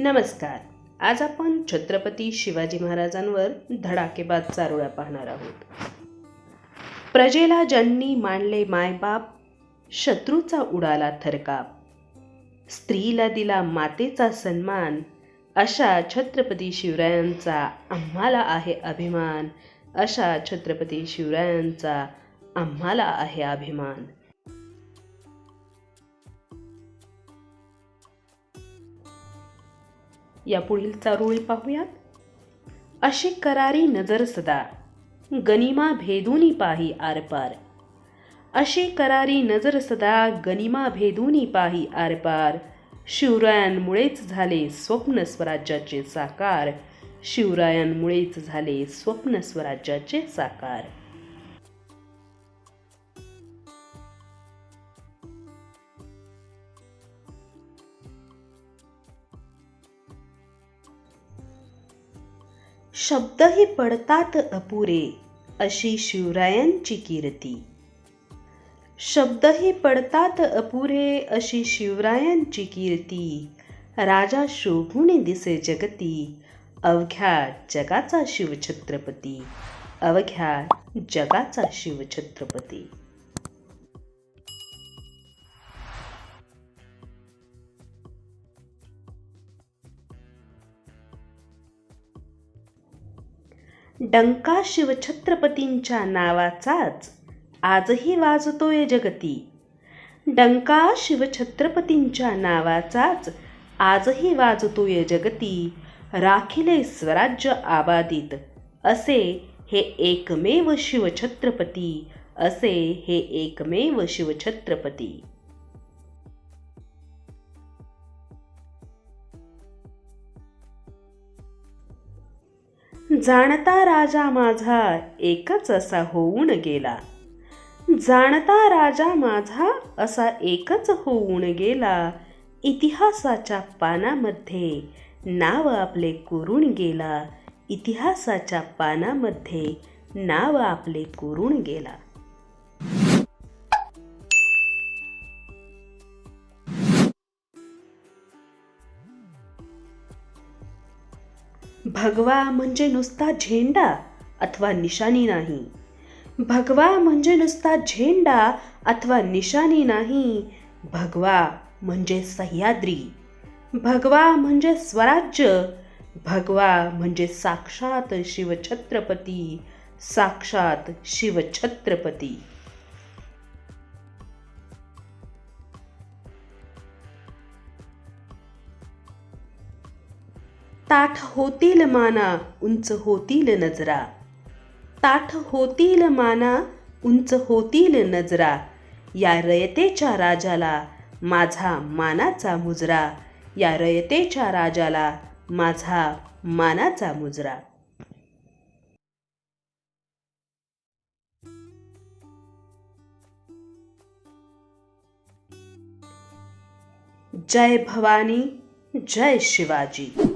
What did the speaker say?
नमस्कार. आज आपण छत्रपती शिवाजी महाराजांवर धडाकेबाद चारोळ्या पाहणार आहोत. प्रजेला ज्यांनी मांडले मायबाप शत्रूचा उडाला थरकाप. स्त्रीला दिला मातेचा सन्मान अशा छत्रपती शिवरायांचा आम्हाला आहे अभिमान अशा छत्रपती शिवरायांचा आम्हाला आहे अभिमान. यापुढील चारोळी पाहूयात. अशी करारी नजर सदा गनिमा भेदूनी पाही आरपार. अशी करारी नजर सदा गनिमा भेदूनी पाही आरपार. शिवरायांमुळेच झाले स्वप्न स्वराज्याचे साकार. शिवरायांमुळेच झाले स्वप्न स्वराज्याचे साकार. शब्दही पडतात अपुरे अशी शिवरायांची कीर्ती. शब्दही पडतात अपुरे अशी शिवरायांची कीर्ती. राजा शोभून दिसे जगती अवघ्या जगाचा शिवछत्रपती अवघ्या जगाचा शिवछत्रपती. डंका शिवछत्रपतींच्या नावाचाच आजही वाजतोय जगती. डंका शिवछत्रपतींच्या नावाचाच आजही वाजतोय जगती. राखिले स्वराज्य आबादित असे हे एकमेव शिवछत्रपती असे हे एकमेव शिवछत्रपती. जाणता राजा माझा एकच असा होऊन गेला. जाणता राजा माझा असा एकच होऊन गेला. इतिहासाच्या पानामध्ये नाव आपले कोरून गेला. इतिहासाच्या पानामध्ये नाव आपले कोरून गेला. भगवा म्हणजे नुसता झेंडा अथवा निशाणी नाही. भगवा म्हणजे नुसता झेंडा अथवा निशाणी नाही. भगवा म्हणजे सह्याद्री. भगवा म्हणजे स्वराज्य. भगवा म्हणजे साक्षात शिवछत्रपती. साक्षात शिवछत्रपती. ताठ होतील माना उंच होतील नजरा. ताठ होतील माना उंच होतील नजरा. या रयतेच्या राजाला माझा मानाचा मुजरा. या रयतेच्या राजाला माझा मानाचा मुजरा. जय भवानी जय शिवाजी.